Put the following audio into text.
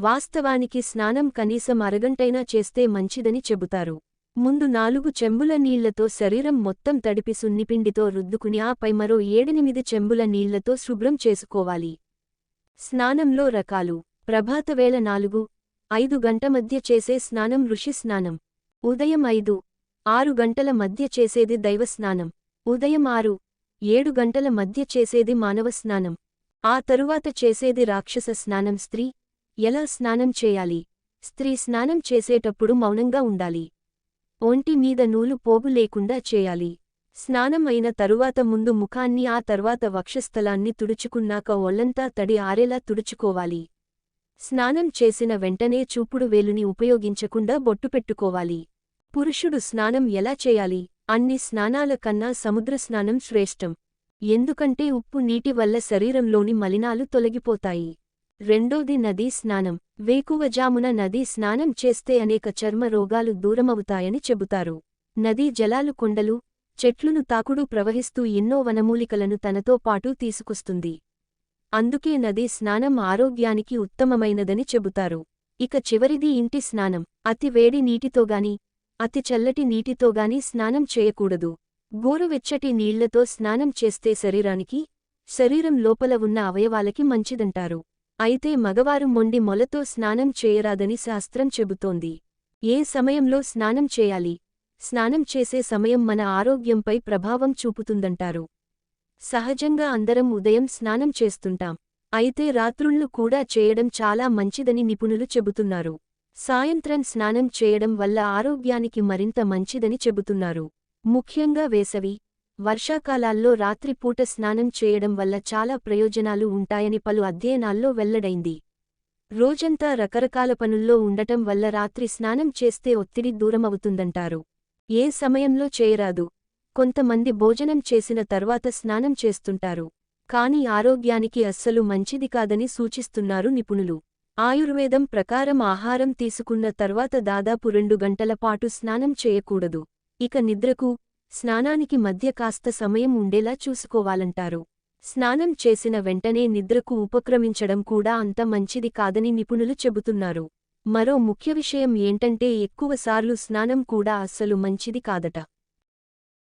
వాస్తవానికి స్నానం కనీసం అరగంటైనా చేస్తే మంచిదని చెబుతారు. ముందు నాలుగు చెంబుల నీళ్ళతో శరీరం మొత్తం తడిపి సున్నిపిండితో రుద్దుకుని ఆపై మరో ఏడెనిమిది చెంబుల నీళ్ళతో శుభ్రం చేసుకోవాలి. స్నానంలో రకాలు. ప్రభాతవేళ నాలుగు ఐదు గంట మధ్య చేసే స్నానం ఋషి స్నానం. ఉదయం ఐదు ఆరు గంటల మధ్య చేసేది దైవ స్నానం. ఉదయం ఆరు ఏడు గంటల మధ్య చేసేది మానవ స్నానం. ఆ తరువాత చేసేది రాక్షస స్నానం. స్త్రీ ఎలా స్నానం చేయాలి? స్త్రీ స్నానం చేసేటప్పుడు మౌనంగా ఉండాలి. ఒంటి మీద నూలు పోగు లేకుండా చేయాలి. స్నానం అయిన తరువాత ముందు ముఖాన్ని ఆ తర్వాత వక్షస్థలాన్ని తుడుచుకున్నాక ఒళ్ళంతా తడి ఆరేలా తుడుచుకోవాలి. స్నానం చేసిన వెంటనే చూపుడు వేలుని ఉపయోగించకుండా బొట్టు పెట్టుకోవాలి. పురుషుడు స్నానం ఎలా చేయాలి? అన్ని స్నానాల కన్నా సముద్ర స్నానం శ్రేష్టం. ఎందుకంటే ఉప్పు నీటి వల్ల శరీరంలోని మలినాలు తొలగిపోతాయి. రెండోది నదీ స్నానం. వేకువజామున నదీ స్నానం చేస్తే అనేక చర్మ రోగాలు దూరమవుతాయని చెబుతారు. నదీ జలాలు కొండలు చెట్లును తాకుడు ప్రవహిస్తూ ఎన్నో వనమూలికలను తనతో పాటు తీసుకొస్తుంది. అందుకే నదీ స్నానం ఆరోగ్యానికి ఉత్తమమైనదని చెబుతారు. ఇక చివరిది ఇంటి స్నానం. అతి వేడి నీటితోగాని అతి చల్లటి నీటితోగాని స్నానం చేయకూడదు. గోరువెచ్చటి నీళ్ళతో స్నానం చేస్తే శరీరానికి శరీరం లోపల ఉన్న అవయవాలకి మంచిదంటారు. అయితే మగవారు మొండి మొలతో స్నానం చేయరాదని శాస్త్రం చెబుతోంది. ఏ సమయంలో స్నానం చేయాలి? స్నానం చేసే సమయం మన ఆరోగ్యంపై ప్రభావం చూపుతుందంటారు. సహజంగా అందరం ఉదయం స్నానం చేస్తుంటాం. అయితే రాత్రుళ్ళు కూడా చేయడం చాలా మంచిదని నిపుణులు చెబుతున్నారు. సాయంత్రం స్నానం చేయడం వల్ల ఆరోగ్యానికి మరింత మంచిదని చెబుతున్నారు. ముఖ్యంగా వేసవి వర్షాకాలాల్లో రాత్రిపూట స్నానం చేయడం వల్ల చాలా ప్రయోజనాలు ఉంటాయని పలు అధ్యయనాల్లో వెల్లడైంది. రోజంతా రకరకాల పనుల్లో ఉండటం వల్ల రాత్రి స్నానం చేస్తే ఒత్తిడి దూరమవుతుందంటారు. ఏ సమయంలో చేయరాదు. కొంతమంది భోజనం చేసిన తర్వాత స్నానం చేస్తుంటారు. కాని ఆరోగ్యానికి అస్సలు మంచిది కాదని సూచిస్తున్నారు నిపుణులు. ఆయుర్వేదం ప్రకారం ఆహారం తీసుకున్న తర్వాత దాదాపు రెండు గంటల పాటు స్నానం చేయకూడదు. ఇక నిద్రకు స్నానానికి మధ్య కాస్త సమయం ఉండేలా చూసుకోవాలంటారు. స్నానం చేసిన వెంటనే నిద్రకు ఉపక్రమించడం కూడా అంత మంచిది కాదని నిపుణులు చెబుతున్నారు. మరో ముఖ్య విషయం ఏంటంటే ఎక్కువసార్లు స్నానం కూడా అస్సలు మంచిది కాదట.